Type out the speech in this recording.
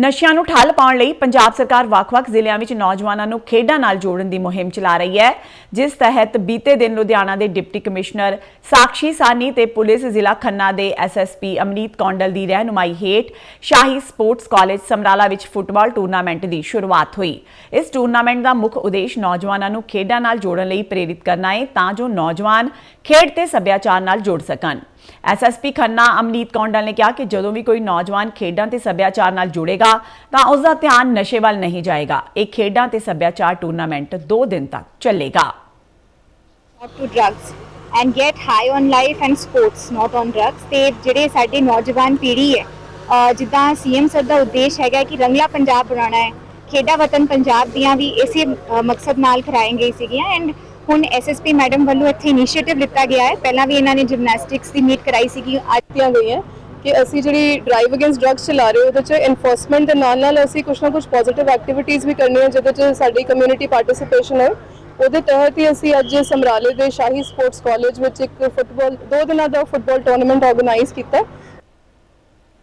ਨਸ਼ਿਆਂ ਨੂੰ ਠੱਲ ਪਾਉਣ ਲਈ ਪੰਜਾਬ ਸਰਕਾਰ ਵੱਖ-ਵੱਖ ਜ਼ਿਲ੍ਹਿਆਂ ਵਿੱਚ ਨੌਜਵਾਨਾਂ ਨੂੰ ਖੇਡਾਂ ਨਾਲ ਜੋੜਨ ਦੀ ਮੁਹਿੰਮ ਚਲਾ ਰਹੀ ਹੈ। ਜਿਸ ਤਹਿਤ ਬੀਤੇ ਦਿਨ ਲੁਧਿਆਣਾ ਦੇ ਡਿਪਟੀ ਕਮਿਸ਼ਨਰ ਸਾਕਸ਼ੀ ਸਾਨੀ ਤੇ ਪੁਲਿਸ ਜ਼ਿਲ੍ਹਾ ਖੰਨਾ ਦੇ ਐਸਐਸਪੀ ਅਮਨੀਤ ਕੌਂਡਲ ਦੀ ਰਹਿਨੁਮਾਈ ਹੇਠ ਸ਼ਾਹੀ ਸਪੋਰਟਸ ਕਾਲਜ ਸਮਰਾਲਾ ਵਿੱਚ ਫੁੱਟਬਾਲ ਟੂਰਨਾਮੈਂਟ ਦੀ ਸ਼ੁਰੂਆਤ ਹੋਈ। ਇਸ ਟੂਰਨਾਮੈਂਟ ਦਾ ਮੁੱਖ ਉਦੇਸ਼ ਨੌਜਵਾਨਾਂ ਨੂੰ ਖੇਡਾਂ ਨਾਲ ਜੋੜਨ ਲਈ ਪ੍ਰੇਰਿਤ ਕਰਨਾ ਹੈ ਤਾਂ ਜੋ ਨੌਜਵਾਨ ਖੇਡ ਤੇ ਸੱਭਿਆਚਾਰ ਨਾਲ ਜੁੜ ਸਕਣ। ਐਸਐਸਪੀ ਖੰਨਾ ਅਮਨੀਤ ਕੌਂਡਲ ਨੇ ਕਿਹਾ ਕਿ ਜਦੋਂ ਵੀ ਕੋਈ ਨੌਜਵਾਨ ਖੇਡਾਂ ਤੇ ਸੱਭਿਆਚਾਰ ਨਾਲ ਜੁੜੇਗਾ, ਤਾਂ ਉਸ ਦਾ ਧਿਆਨ ਨਸ਼ੇ ਵੱਲ ਨਹੀਂ ਜਾਏਗਾ। ਇਹ ਖੇਡਾਂ ਤੇ ਸੱਭਿਆਚਾਰ ਟੂਰਨਾਮੈਂਟ 2 ਦਿਨ ਤੱਕ ਚੱਲੇਗਾ। Not to drugs and get high on life and sports, not on drugs. ਤੇ ਜਿਹੜੇ ਸਾਡੇ ਨੌਜਵਾਨ ਪੀੜ੍ਹੀ ਹੈ, ਅਹ ਜਿੱਦਾਂ ਸੀਐਮ ਸਰ ਦਾ ਉਦੇਸ਼ ਹੈਗਾ ਕਿ ਰੰਗਲਾ ਪੰਜਾਬ ਬਣਾਉਣਾ ਹੈ, ਖੇਡਾ ਵਤਨ ਪੰਜਾਬ ਦੀਆਂ ਵੀ ਇਸੇ ਮਕਸਦ ਨਾਲ ਕਰਾਏ ਸੀਗੀਆਂ ਐਂਡ ਹੁਣ ਐਸਐਸਪੀ ਮੈਡਮ ਵੱਲੋਂ ਇੱਥੇ ਇਨੀਸ਼ੀਏਟਿਵ ਲਿੱਤਾ ਗਿਆ ਹੈ। ਪਹਿਲਾਂ ਵੀ ਇਹਨਾਂ ਨੇ ਜਿਮਨੈਸਟਿਕਸ ਦੀ ਮੀਟ ਕਰਾਈ ਸੀਗੀ। ਅੱਜ ਕੀਤੀਆਂ ਗਈਆਂ ਕਿ ਅਸੀਂ ਜਿਹੜੀ ਡਰਾਈਵ ਅਗੇਂਸਟ ਡਰੱਗਸ ਚਲਾ ਰਹੇ ਉਹਦੇ ਚ ਐਨਫੋਰਸਮੈਂਟ ਦੇ ਨਾਲ ਨਾਲ ਅਸੀਂ ਕੁਝ ਨਾ ਕੁਝ ਪੋਜ਼ਿਟਿਵ ਐਕਟੀਵਿਟੀਜ਼ ਵੀ ਕਰਨੀਆਂ, ਜਿਹਦੇ ਚ ਸਾਡੀ ਕਮਿਊਨਿਟੀ ਪਾਰਟਿਸਿਪੇਸ਼ਨ ਹੈ। ਉਹਦੇ ਤਹਿਤ ਹੀ ਅਸੀਂ ਅੱਜ ਸਮਰਾਲੇ ਦੇ ਸ਼ਾਹੀ ਸਪੋਰਟਸ ਕਾਲਜ ਵਿੱਚ ਇੱਕ ਫੁੱਟਬਾਲ ਦੋ ਦਿਨਾਂ ਦਾ ਫੁੱਟਬਾਲ ਟੂਰਨਾਮੈਂਟ ਆਰਗੇਨਾਈਜ਼ ਕੀਤਾ